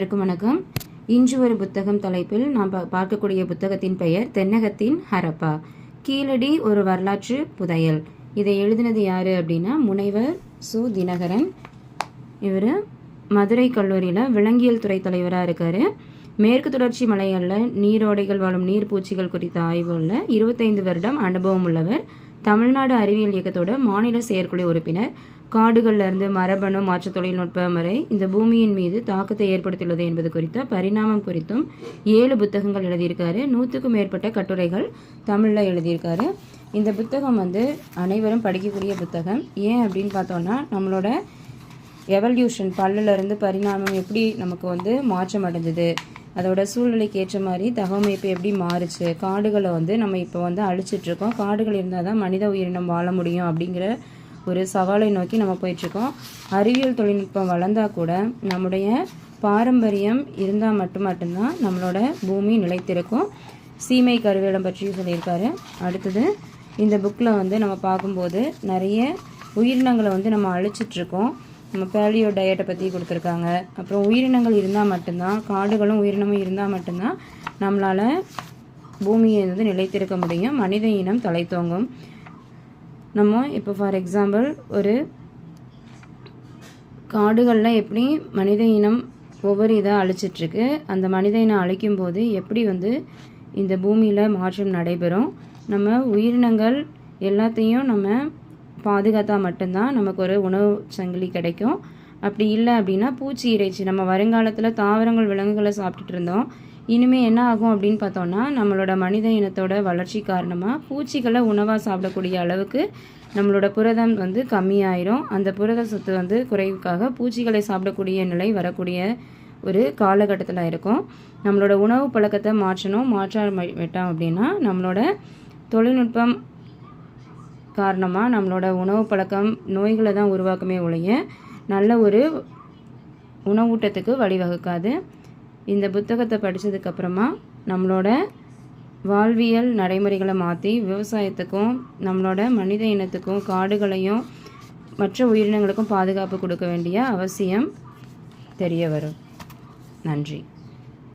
அனைவருக்கும் வணக்கம். இன்று ஒரு புத்தகம் தலைப்பில் நாம் பார்க்கக்கூடிய புத்தகத்தின் பெயர் தென்னகத்தின் ஹரப்பா. கீழடி ஒரு வரலாற்று புதையல். இதை எழுதினது யாரு அப்படின்னா முனைவர் சு. தினகரன். இவர் மதுரை கல்லூரியில் விலங்கியல் துறை தலைவராக இருக்கார். மேற்கு தொடர்ச்சி மலைகளில் நீரோடைகள் வாழும் நீர்ப்பூச்சிகள் குறித்த ஆய்வுகளில் இருபத்தைந்து வருடம் அனுபவம் உள்ளவர். தமிழ்நாடு அறிவியல் இயக்கத்தோட மாநில செயற்குழு உறுப்பினர். காடுகள்ல இருந்து மரபணு மாற்று தொழில்நுட்பம் வரை இந்த பூமியின் மீது தாக்கத்தை ஏற்படுத்தியுள்ளது என்பது குறித்த பரிணாமம் குறித்தும் ஏழு புத்தகங்கள் எழுதியிருக்காரு. நூற்றுக்கும் மேற்பட்ட கட்டுரைகள் தமிழில் எழுதியிருக்காரு. இந்த புத்தகம் வந்து அனைவரும் படிக்கக்கூடிய புத்தகம். ஏன் அப்படின்னு பார்த்தோன்னா நம்மளோட எவல்யூஷன் பல்லுலேருந்து பரிணாமம் எப்படி நமக்கு வந்து மாற்றம் அடைஞ்சது அதோட சூழ்நிலைக்கு ஏற்ற மாதிரி தகவமைப்பு எப்படி மாறுச்சு காடுகளை வந்து நம்ம இப்போ வந்து அழிச்சிட்ருக்கோம் காடுகள் இருந்தால் தான் மனித உயிரினம் வாழ முடியும் அப்படிங்கிற ஒரு சவாலை நோக்கி நம்ம போயிட்டுருக்கோம். அறிவியல் தொழில்நுட்பம் வளர்ந்தா கூட நம்முடைய பாரம்பரியம் இருந்தால் மட்டும் மட்டும்தான் நம்மளோட பூமி நிலைத்திருக்கும். சீமை கருவேலம் பற்றியும் சொல்லியிருக்காரு. அடுத்தது இந்த புக்கில் வந்து நம்ம பார்க்கும்போது நிறைய உயிரினங்களை வந்து நம்ம அழிச்சிட்ருக்கோம். நம்ம பேலியோ டயட்டை பற்றி கொடுத்துருக்காங்க. அப்புறம் உயிரினங்கள் இருந்தால் மட்டும்தான் காடுகளும் உயிரினமும் இருந்தால் மட்டும்தான் நம்மளால் பூமியை வந்து நிலைத்திருக்க முடியும். மனித இனம் தலைத்தோங்கும் நம்ம இப்போ ஃபார் எக்ஸாம்பிள் ஒரு காடுகளில் எப்படி மனித இனம் ஒவ்வொரு இதாக அழிச்சிட்ருக்கு அந்த மனித இனம் அழிக்கும் போது எப்படி வந்து இந்த பூமியில் மாற்றம் நடைபெறும் நம்ம உயிரினங்கள் எல்லாத்தையும் நம்ம பாதுகாத்தா மட்டும்தான் நமக்கு ஒரு உணவு சங்கிலி கிடைக்கும். அப்படி இல்லை அப்படின்னா பூச்சி இறைச்சி நம்ம வருங்காலத்தில் தாவரங்கள் விலங்குகளை சாப்பிட்டுட்டு இருந்தோம். இனிமேல் என்ன ஆகும் அப்படின்னு பார்த்தோன்னா நம்மளோட மனித இனத்தோட வளர்ச்சி காரணமாக பூச்சிகளை உணவாக சாப்பிடக்கூடிய அளவுக்கு நம்மளோட புரதம் வந்து கம்மியாயிரும். அந்த புரத சத்து வந்து குறைவுக்காக பூச்சிகளை சாப்பிடக்கூடிய நிலை வரக்கூடிய ஒரு காலகட்டத்தில் இருக்கும். நம்மளோட உணவு பழக்கத்தை மாற்றணும். மாற்ற விட்டோம் அப்படின்னா நம்மளோட தொழில்நுட்பம் காரணமாக நம்மளோட உணவு பழக்கம் நோய்களை தான் உருவாக்குமே ஒழிய நல்ல ஒரு உணவூட்டத்துக்கு வழிவகுக்காது. இந்த புத்தகத்தை படித்ததுக்கப்புறமா நம்மளோட வாழ்வியல் நடைமுறைகளை மாற்றி விவசாயத்துக்கும் நம்மளோட மனித இனத்துக்கும் காடுகளையும் மற்ற உயிரினங்களுக்கும் பாதுகாப்பு கொடுக்க வேண்டிய அவசியம் தெரிய வரும். நன்றி.